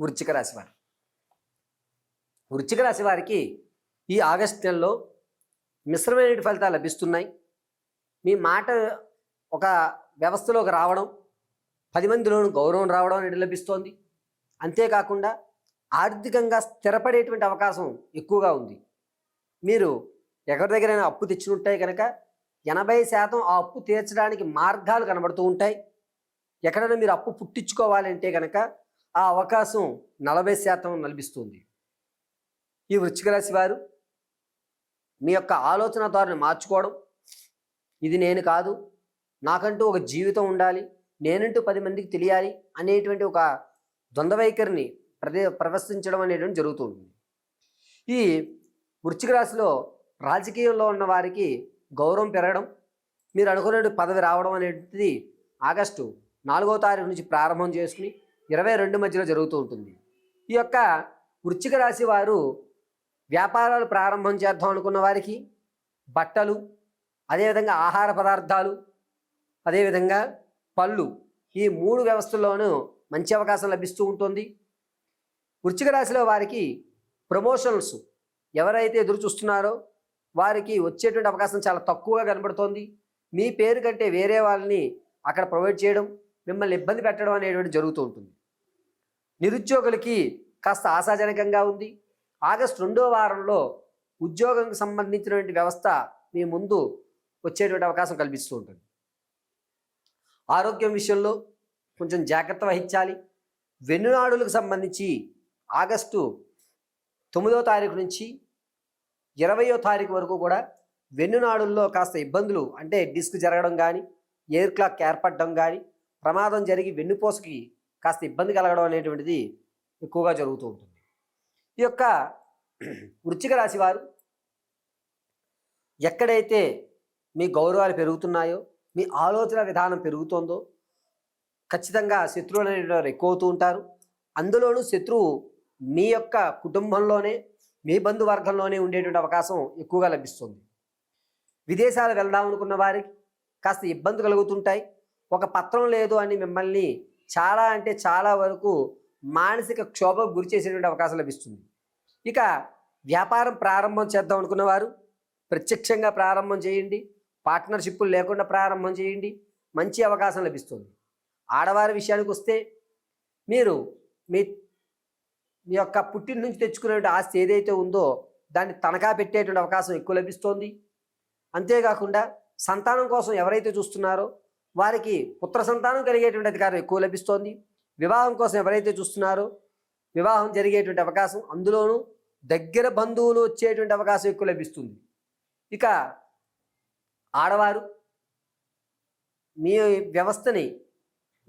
వృచ్చిక రాశివారు వృచ్చిక రాశి వారికి ఈ ఆగస్టు నెలలో మిశ్రమైన ఫలితాలు లభిస్తున్నాయి. మీ మాట ఒక వ్యవస్థలోకి రావడం పది మందిలోనూ గౌరవం రావడం అనేది లభిస్తోంది. అంతేకాకుండా ఆర్థికంగా స్థిరపడేటువంటి అవకాశం ఎక్కువగా ఉంది. మీరు ఎవరి దగ్గరైనా అప్పు తెచ్చినుంటాయి కనుక ఎనభై శాతం ఆ అప్పు తీర్చడానికి మార్గాలు కనబడుతూ ఉంటాయి. ఎక్కడైనా మీరు అప్పు పుట్టించుకోవాలంటే కనుక ఆ అవకాశం నలభై శాతం లభిస్తుంది ఈ వృశ్చిక రాశి వారు మీ యొక్క ఆలోచన ధోరణి మార్చుకోవడం ఇది నేను కాదు నాకంటూ ఒక జీవితం ఉండాలి నేనంటూ పది మందికి తెలియాలి అనేటువంటి ఒక ద్వంద్వ వైఖరిని ప్రదే ప్రదర్శించడం అనేటువంటి జరుగుతూ ఉంటుంది. ఈ వృశ్చిక రాశిలో రాజకీయంలో ఉన్న వారికి గౌరవం పెరగడం మీరు అనుకునే పదవి రావడం అనేది ఆగస్టు నాలుగో తారీఖు నుంచి ప్రారంభం చేసుకుని ఇరవై రెండు మధ్యలో జరుగుతూ ఉంటుంది. ఈ యొక్క వృశ్చిక రాశి వారు వ్యాపారాలు ప్రారంభం చేద్దాం అనుకున్న వారికి బట్టలు అదేవిధంగా ఆహార పదార్థాలు అదేవిధంగా పళ్ళు ఈ మూడు వ్యవస్థల్లోనూ మంచి అవకాశం లభిస్తూ ఉంటుంది. వృశ్చిక రాశిలో వారికి ప్రమోషన్స్ ఎవరైతే ఎదురు చూస్తున్నారో వారికి వచ్చేటువంటి అవకాశం చాలా తక్కువగా కనబడుతోంది. మీ పేరు కంటే వేరే వాళ్ళని అక్కడ ప్రొవైడ్ చేయడం మిమ్మల్ని ఇబ్బంది పెట్టడం అనేటువంటి జరుగుతూ ఉంటుంది. నిరుద్యోగులకి కాస్త ఆశాజనకంగా ఉంది. ఆగస్టు రెండో వారంలో ఉద్యోగంకి సంబంధించినటువంటి వ్యవస్థ మీ ముందు వచ్చేటువంటి అవకాశం కల్పిస్తూ ఉంటుంది. ఆరోగ్యం విషయంలో కొంచెం జాగ్రత్త వహించాలి. వెన్నునాడులకు సంబంధించి ఆగస్టు తొమ్మిదో తారీఖు నుంచి ఇరవయో తారీఖు వరకు కూడా వెన్నునాడుల్లో కాస్త ఇబ్బందులు అంటే డిస్క్ జరగడం కానీ ఎయిర్ క్లాక్ ఏర్పడడం కానీ ప్రమాదం జరిగి వెన్నుపోసకి కాస్త ఇబ్బంది కలగడం అనేటువంటిది ఎక్కువగా జరుగుతూ ఉంటుంది. ఈ యొక్క వృచ్చిక రాశి వారు ఎక్కడైతే మీ గౌరవాలు పెరుగుతున్నాయో మీ ఆలోచన విధానం పెరుగుతుందో ఖచ్చితంగా శత్రువులు అనేటువంటి ఎక్కువ అవుతూ ఉంటారు. అందులోనూ శత్రువు మీ యొక్క కుటుంబంలోనే మీ బంధువర్గంలోనే ఉండేటువంటి అవకాశం ఎక్కువగా లభిస్తుంది. విదేశాలు వెళ్దాం అనుకున్న వారికి కాస్త ఇబ్బంది కలుగుతుంటాయి. ఒక పత్రం లేదు అని మిమ్మల్ని చాలా అంటే చాలా వరకు మానసిక క్షోభకు గురి చేసేటువంటి అవకాశం లభిస్తుంది. ఇక వ్యాపారం ప్రారంభం చేద్దాం అనుకున్నవారు ప్రత్యక్షంగా ప్రారంభం చేయండి. పార్ట్నర్షిప్లు లేకుండా ప్రారంభం చేయండి. మంచి అవకాశం లభిస్తుంది. ఆడవారి విషయానికి వస్తే మీరు మీ మీ యొక్క పుట్టిన నుంచి తెచ్చుకునేటువంటి ఆస్తి ఏదైతే ఉందో దాన్ని తనఖా పెట్టేటువంటి అవకాశం ఎక్కువ లభిస్తోంది. అంతేకాకుండా సంతానం కోసం ఎవరైతే చూస్తున్నారో వారికి పుత్ర సంతానం కలిగేటువంటి అధికారం ఎక్కువ లభిస్తోంది. వివాహం కోసం ఎవరైతే చూస్తున్నారో వివాహం జరిగేటువంటి అవకాశం అందులోనూ దగ్గర బంధువులు వచ్చేటువంటి అవకాశం ఎక్కువ లభిస్తుంది. ఇక ఆడవారు మీ వ్యవస్థని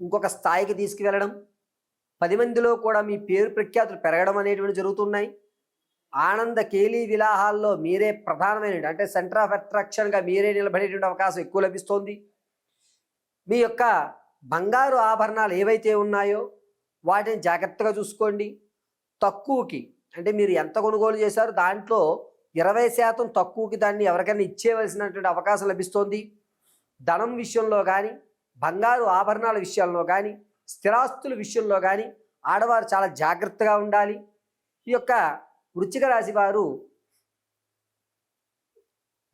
ఇంకొక స్థాయికి తీసుకువెళ్ళడం పది మందిలో కూడా మీ పేరు ప్రఖ్యాతులు పెరగడం అనేటువంటి జరుగుతున్నాయి. ఆనంద కేలీ విలాహాల్లో మీరే ప్రధానమైన అంటే సెంటర్ ఆఫ్ అట్రాక్షన్గా మీరే నిలబడేటువంటి అవకాశం ఎక్కువ లభిస్తోంది. మీ యొక్క బంగారు ఆభరణాలు ఏవైతే ఉన్నాయో వాటిని జాగ్రత్తగా చూసుకోండి. తక్కువకి అంటే మీరు ఎంత కొనుగోలు చేశారో దాంట్లో ఇరవై శాతం తక్కువకి దాన్ని ఎవరికైనా ఇచ్చేయవలసినటువంటి అవకాశం లభిస్తోంది. ధనం విషయంలో కానీ బంగారు ఆభరణాల విషయంలో కానీ స్థిరాస్తుల విషయంలో కానీ ఆడవారు చాలా జాగ్రత్తగా ఉండాలి. ఈ యొక్క వృచ్చిక రాశి వారు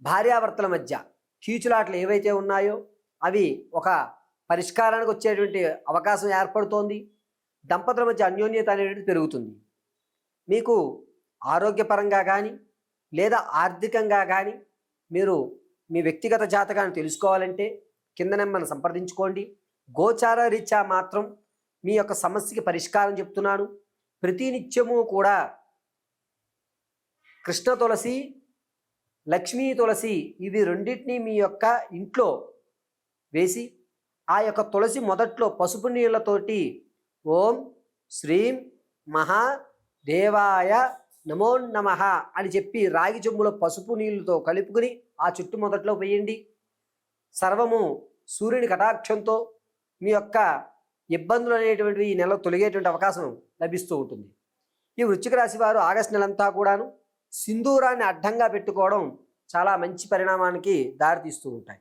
భార్యాభర్తల మధ్య కీచులాటలు ఏవైతే ఉన్నాయో అవి ఒక పరిష్కారానికి వచ్చేటువంటి అవకాశం ఏర్పడుతోంది. దంపతుల మధ్య అన్యోన్యత అనేది పెరుగుతుంది. మీకు ఆరోగ్యపరంగా కానీ లేదా ఆర్థికంగా కానీ మీరు మీ వ్యక్తిగత జాతకాన్ని తెలుసుకోవాలంటే కింద నెంబర్ని సంప్రదించుకోండి. గోచార రీత్యా మాత్రం మీ యొక్క సమస్యకి పరిష్కారం చెప్తున్నాను. ప్రతినిత్యము కూడా కృష్ణ తులసి లక్ష్మీ తులసి ఇవి రెండింటినీ మీ యొక్క ఇంట్లో వేసి ఆ యొక్క తులసి మొదట్లో పసుపు నీళ్ళతోటి ఓం శ్రీం మహా దేవాయ నమో నమ అని చెప్పి రాగి చెంబులో పసుపు నీళ్ళతో కలుపుకుని ఆ చుట్టు మొదట్లో వేయండి. సర్వము సూర్యుని కటాక్షంతో మీ యొక్క ఇబ్బందులు అనేటువంటివి ఈ నెలలో తొలగేటువంటి అవకాశం లభిస్తూ ఉంటుంది. ఈ వృశ్చిక రాశి వారు ఆగస్టు నెలంతా కూడాను సింధూరాన్ని అడ్డంగా పెట్టుకోవడం చాలా మంచి పరిణామానికి దారితీస్తూ ఉంటాయి.